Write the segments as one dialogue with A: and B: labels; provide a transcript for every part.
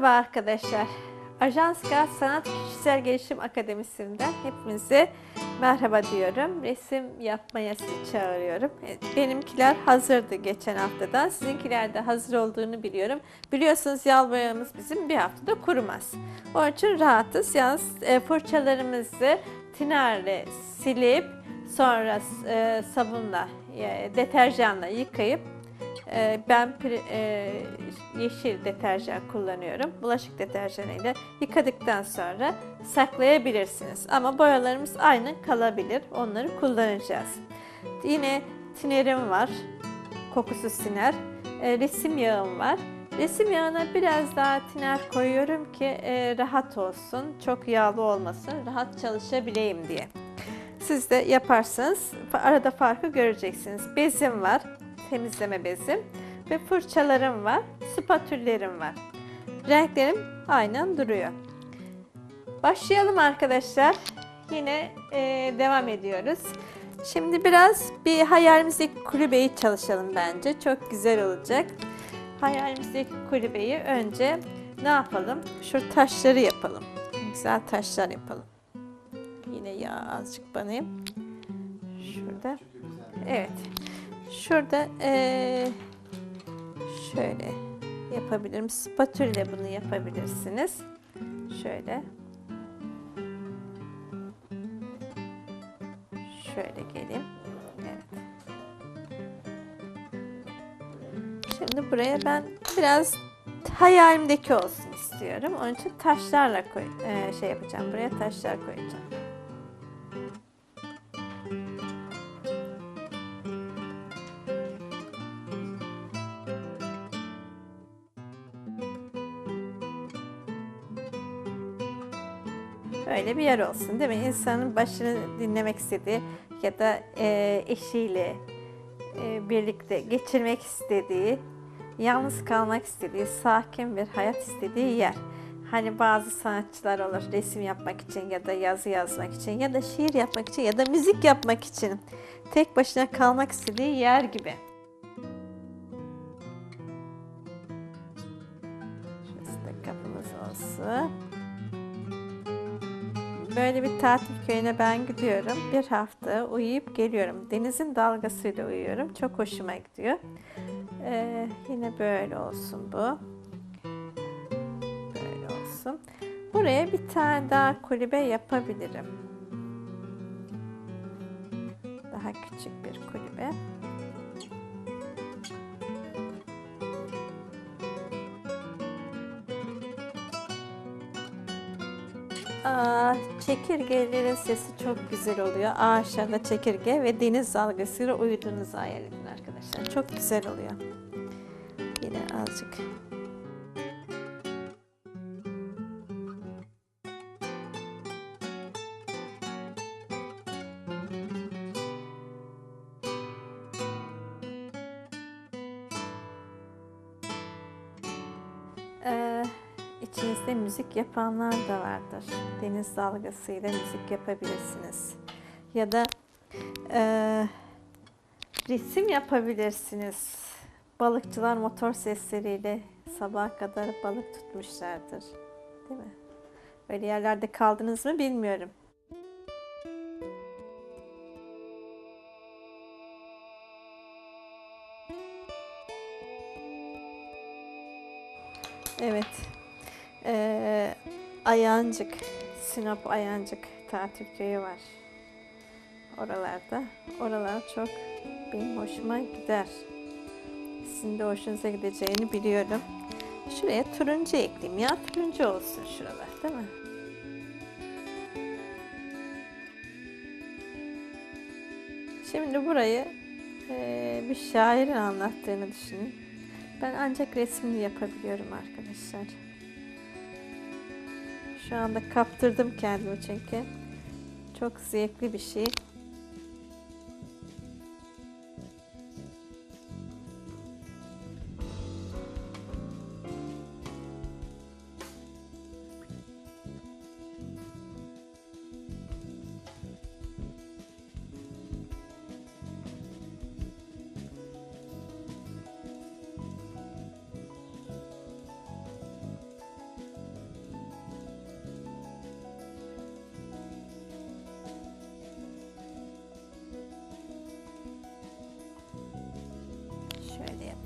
A: Merhaba arkadaşlar. Ajans Gaz Sanat Kişisel Gelişim Akademisi'nden hepinize merhaba diyorum. Resim yapmaya sizi çağırıyorum. Evet, Benimkiler hazırdı geçen haftadan. Sizinkiler de hazır olduğunu biliyorum. Biliyorsunuz yağ boyamız bizim bir haftada kurumaz. Onun için rahatız. Yalnız e, fırçalarımızı tinerle silip sonra e, sabunla, e, deterjanla yıkayıp Ben pri- e, yeşil deterjan kullanıyorum. Bulaşık deterjanıyla yıkadıktan sonra saklayabilirsiniz. Ama boyalarımız aynı kalabilir. Onları kullanacağız. Yine tinerim var. Kokusuz tiner. E, resim yağım var. Resim yağına biraz daha tiner koyuyorum ki e, rahat olsun. Çok yağlı olmasın. Rahat çalışabileyim diye. Siz de yaparsanız arada farkı göreceksiniz. Bezim var temizleme bezim ve fırçalarım var, spatüllerim var. Renklerim aynen duruyor. Başlayalım arkadaşlar. Yine e, devam ediyoruz. Şimdi biraz bir hayalimizdeki kulübeyi çalışalım bence. Çok güzel olacak. Hayalimizdeki kulübeyi önce ne yapalım? Şu taşları yapalım. Güzel taşlar yapalım. Yine yağ azıcık banayım. Şurada. Evet. Şurada eee, şöyle yapabilirim. Spatülle bunu yapabilirsiniz. Şöyle. Şöyle geleyim. Evet. Şimdi buraya ben biraz hayalimdeki olsun istiyorum. Onun için taşlarla koy, eee, şey yapacağım. Buraya taşlar koyacağım. Bir yer olsun değil mi? İnsanın başını dinlemek istediği ya da e, eşiyle e, birlikte geçirmek istediği, yalnız kalmak istediği, sakin bir hayat istediği yer. Hani bazı sanatçılar olur resim yapmak için ya da yazı yazmak için ya da şiir yapmak için ya da müzik yapmak için tek başına kalmak istediği yer gibi. Şurası da kapımız olsun. Böyle bir tatil köyüne ben gidiyorum. Bir hafta uyuyup geliyorum. Denizin dalgasıyla uyuyorum. Çok hoşuma gidiyor. Ee, yine böyle olsun bu. Böyle olsun. Buraya bir tane daha kulübe yapabilirim. Daha küçük bir kulübe. Aa, çekirgelerin sesi çok güzel oluyor. Ağaçlarda çekirge ve deniz dalgasıyla uyuduğunuzu hayal edin arkadaşlar. Çok güzel oluyor. Yine azıcık. Müzik yapanlar da vardır. Deniz dalgasıyla müzik yapabilirsiniz. Ya da eee, resim yapabilirsiniz. Balıkçılar motor sesleriyle sabaha kadar balık tutmuşlardır. Değil mi? Böyle yerlerde kaldınız mı bilmiyorum. Ayancık, Sinop Ayancık tatil köyü var. Oralarda. Oralar çok benim hoşuma gider. Sizin de hoşunuza gideceğini biliyorum. Şuraya turuncu ekleyeyim ya. Turuncu olsun şuralar değil mi? Şimdi burayı eee, bir şairin anlattığını düşünün. Ben ancak resmini yapabiliyorum arkadaşlar. Şu anda kaptırdım kendimi çünkü. Çok zevkli bir şey.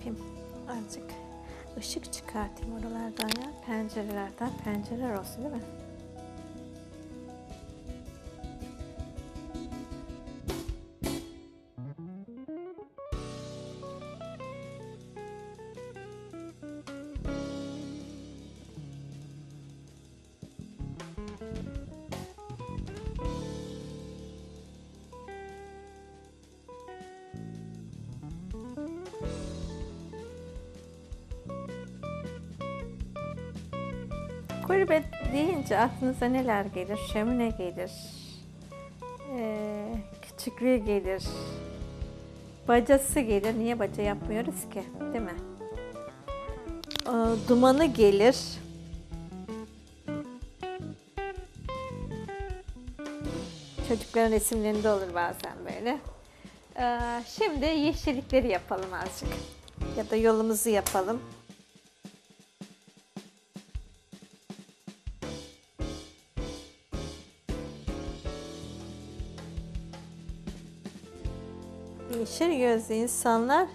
A: Yapayım? Azıcık ışık çıkartayım oralardan ya. Pencerelerden. Pencereler olsun değil mi? Gurbet deyince aklınıza neler gelir? Şömine gelir. Ee, küçüklüğü gelir. Bacası gelir. Niye baca yapmıyoruz ki? Değil mi? Ee, dumanı gelir. Çocukların resimlerinde olur bazen böyle. Ee, şimdi yeşillikleri yapalım azıcık. Ya da yolumuzu yapalım. Yeşil gözlü insanlar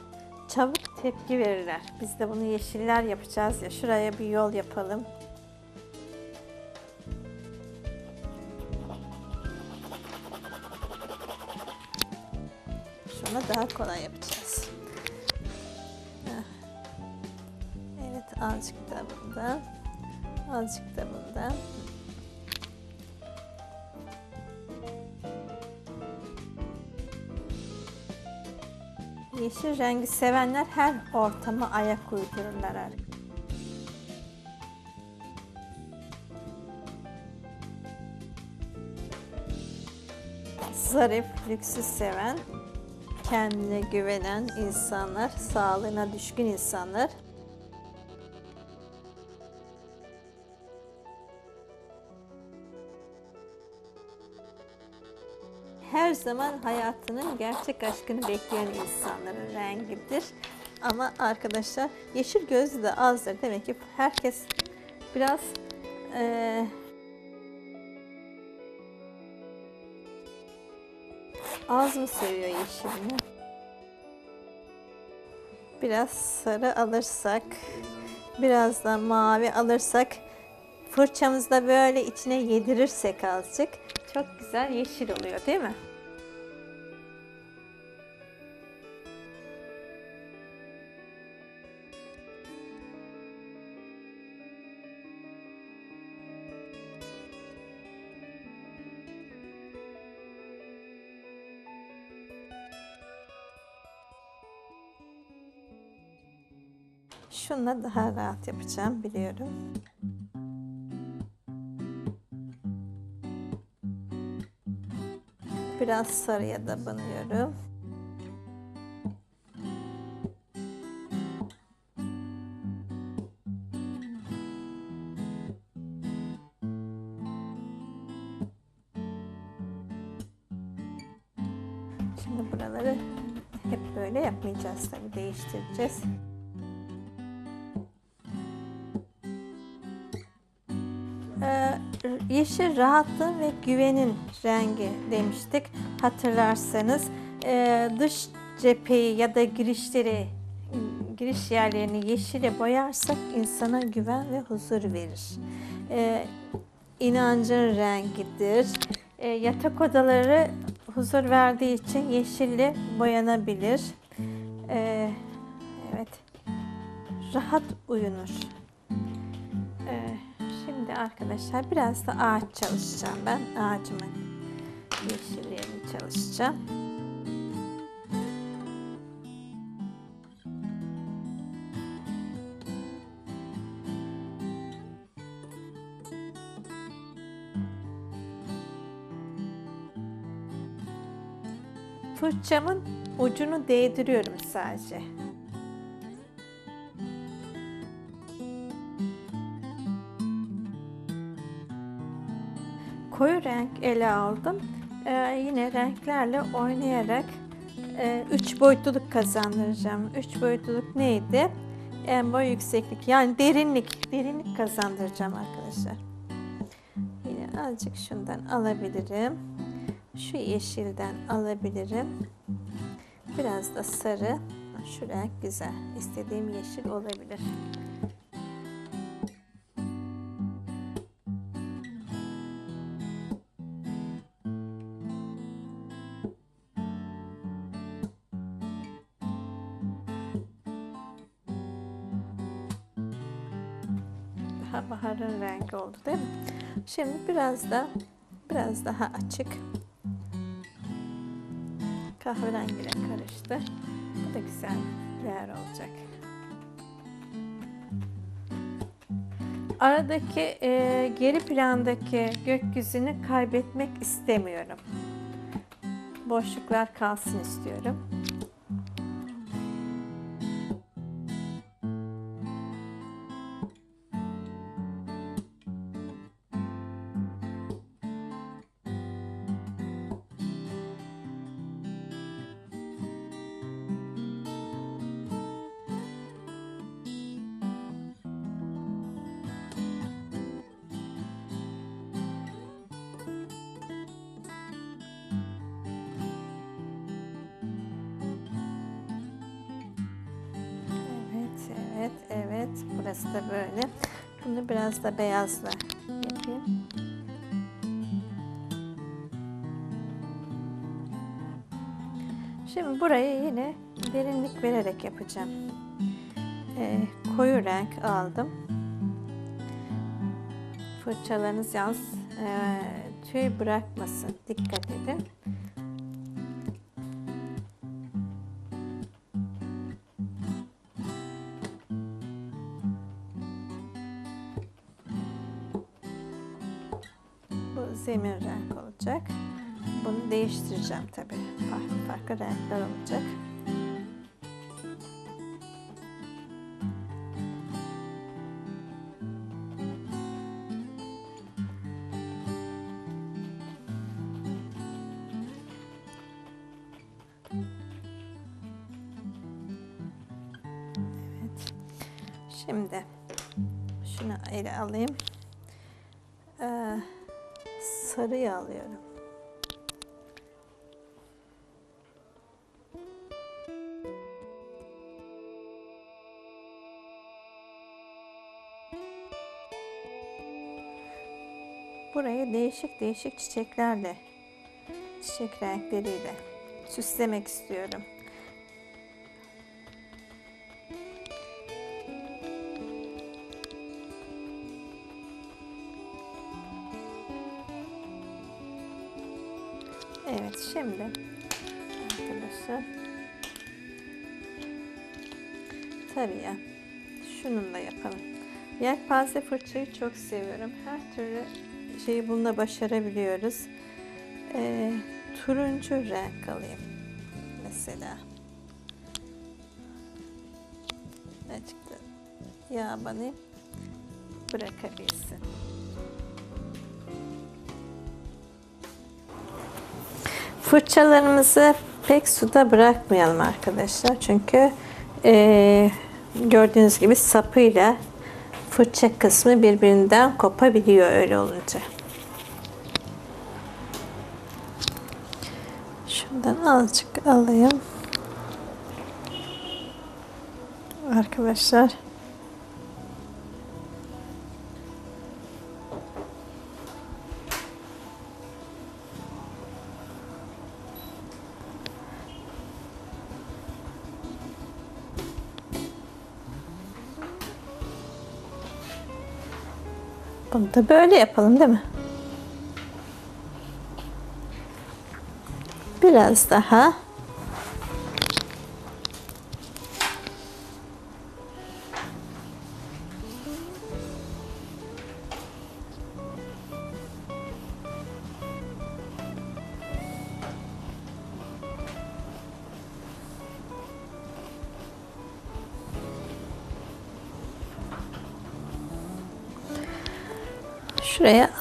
A: çabuk tepki verirler. Biz de bunu yeşiller yapacağız ya. Şuraya bir yol yapalım. Şunu daha kolay yapacağız. Evet azıcık da bundan. Azıcık da bundan. Yeşil rengi sevenler her ortama ayak uydururlar. Zarif, lüksü seven, kendine güvenen insanlar, sağlığına düşkün insanlar zaman hayatının gerçek aşkını bekleyen insanların rengidir. Ama arkadaşlar yeşil gözlü de azdır. Demek ki herkes biraz eee, az mı seviyor yeşilini? Biraz sarı alırsak, biraz da mavi alırsak, fırçamızda böyle içine yedirirsek azıcık çok güzel yeşil oluyor değil mi? Şunla daha rahat yapacağım biliyorum. Biraz sarıya da banıyorum. Şimdi buraları hep böyle yapmayacağız tabii değiştireceğiz. Yeşil rahatlığın ve güvenin rengi demiştik. Hatırlarsanız Ee, dış cepheyi ya da girişleri giriş yerlerini yeşile boyarsak insana güven ve huzur verir. Ee, inancın rengidir. Ee, yatak odaları huzur verdiği için yeşille boyanabilir. Ee, evet. Rahat uyunur. Şimdi arkadaşlar biraz da ağaç çalışacağım ben. Ağacımın yeşillerini çalışacağım. Fırçamın ucunu değdiriyorum sadece. Koyu renk ele aldım. Ee, yine renklerle oynayarak e, üç boyutluluk kazandıracağım. Üç boyutluluk neydi? En boy yükseklik yani derinlik. Derinlik kazandıracağım arkadaşlar. Yine azıcık şundan alabilirim. Şu yeşilden alabilirim. Biraz da sarı şu renk güzel. İstediğim yeşil olabilir. Şimdi biraz da biraz daha açık kahverengiyle karıştı. Bu da güzel değer olacak. Aradaki e, geri plandaki gökyüzünü kaybetmek istemiyorum. Boşluklar kalsın istiyorum. Evet. Burası da böyle. Bunu biraz da beyazla yapayım. Şimdi burayı yine derinlik vererek yapacağım. Ee, koyu renk aldım. Fırçalarınız yalnız e, tüy bırakmasın. Dikkat edin. Renk olacak. Bunu değiştireceğim tabii. Farklı farklı renkler olacak. Burayı değişik değişik çiçeklerle, çiçek renkleriyle süslemek istiyorum. Evet şimdi arkadaşlar tarıya şununla yapalım. Yelpaze fırçayı çok seviyorum. Her türlü şeyi bununla başarabiliyoruz. Ee, turuncu renk alayım mesela. Azıcık da yağ banayım bırakabilsin. Fırçalarımızı pek suda bırakmayalım arkadaşlar. Çünkü e, gördüğünüz gibi sapıyla fırça kısmı birbirinden kopabiliyor öyle olunca. Şundan azıcık alayım. Arkadaşlar. Bunu da böyle yapalım değil mi? Biraz daha.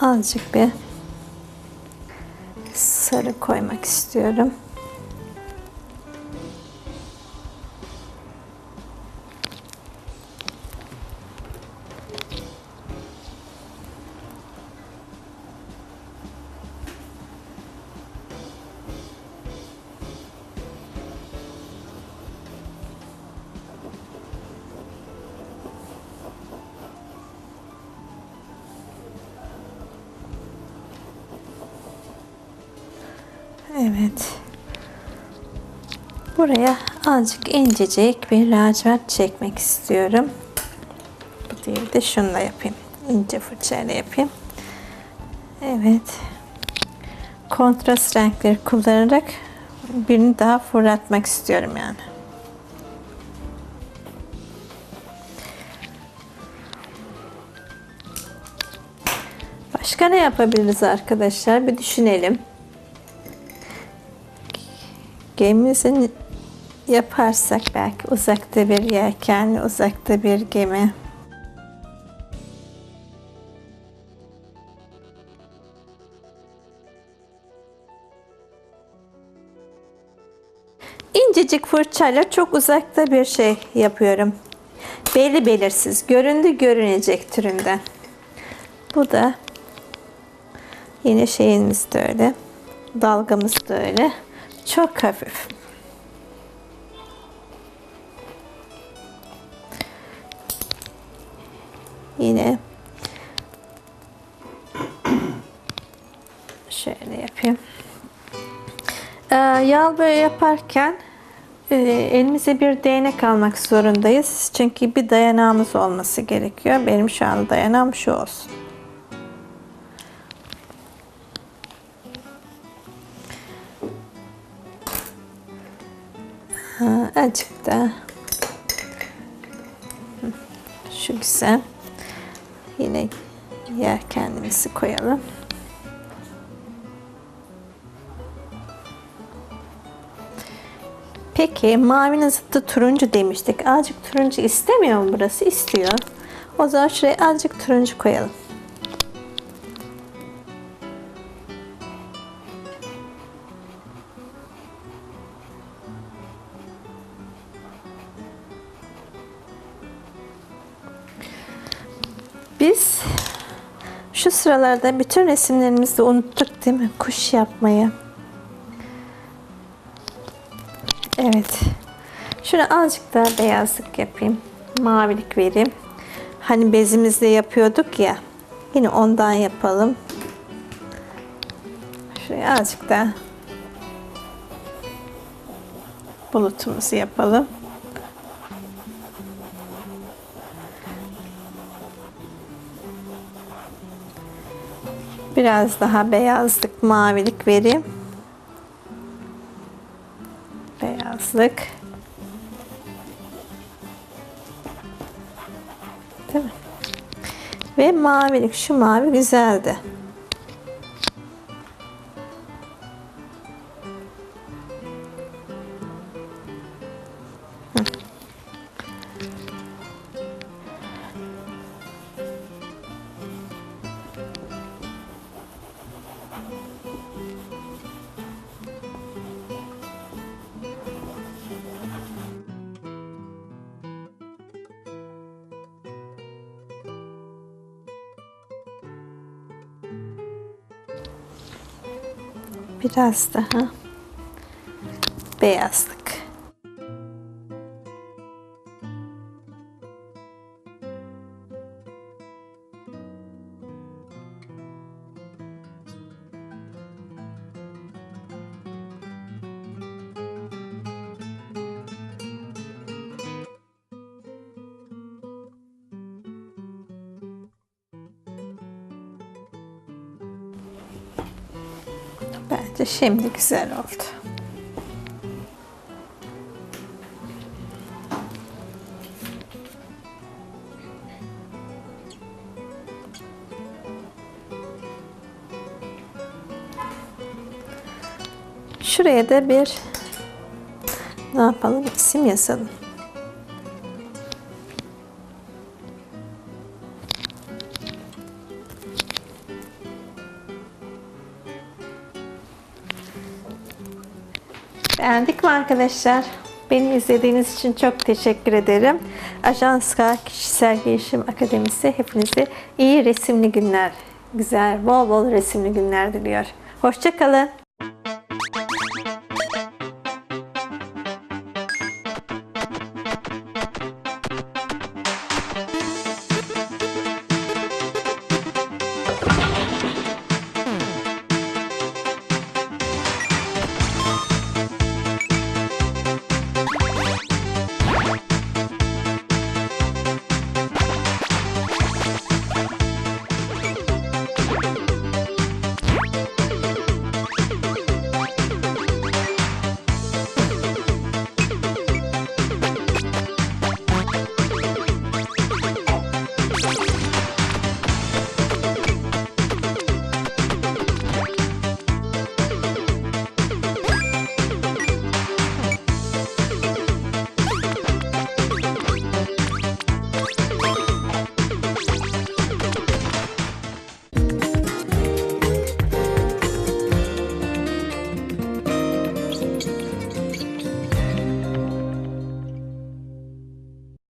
A: Azıcık bir sarı koymak istiyorum. Evet. Buraya azıcık incecik bir lacivert çekmek istiyorum. Bu değil de şunla yapayım. İnce fırçayla yapayım. Evet. Kontrast renkleri kullanarak birini daha fırlatmak istiyorum yani. Başka ne yapabiliriz arkadaşlar? Bir düşünelim. Gemimizin yaparsak belki uzakta bir yelken, uzakta bir gemi. İncecik fırçayla çok uzakta bir şey yapıyorum. Belli belirsiz, göründü görünecek türünden. Bu da yine şeyimiz de öyle. Dalgamız da öyle. Çok hafif. Yine şöyle yapayım. Ee, yağ böyle yaparken e, elimize bir değnek almak zorundayız. Çünkü bir dayanağımız olması gerekiyor. Benim şu an dayanağım şu olsun. Azıcık da şu güzel. Yine yer kendimizi koyalım. Peki mavinin zıttı turuncu demiştik. Azıcık turuncu istemiyor mu burası? İstiyor. O zaman şuraya azıcık turuncu koyalım. Şu sıralarda bütün resimlerimizde unuttuk değil mi? Kuş yapmayı. Evet. Şuna azıcık daha beyazlık yapayım. Mavilik vereyim. Hani bezimizle yapıyorduk ya. Yine ondan yapalım. Şuraya azıcık daha bulutumuzu yapalım. Biraz daha beyazlık, mavilik vereyim. Beyazlık. Değil mi? Ve mavilik. Şu mavi güzeldi. Biraz daha beyazlık. Bence şimdi güzel oldu. Şuraya da bir ne yapalım? İsim yazalım. Beğendik mi arkadaşlar? Beni izlediğiniz için çok teşekkür ederim. Ajans K Kişisel Gelişim Akademisi hepinize iyi resimli günler, güzel, bol bol resimli günler diliyor. Hoşçakalın.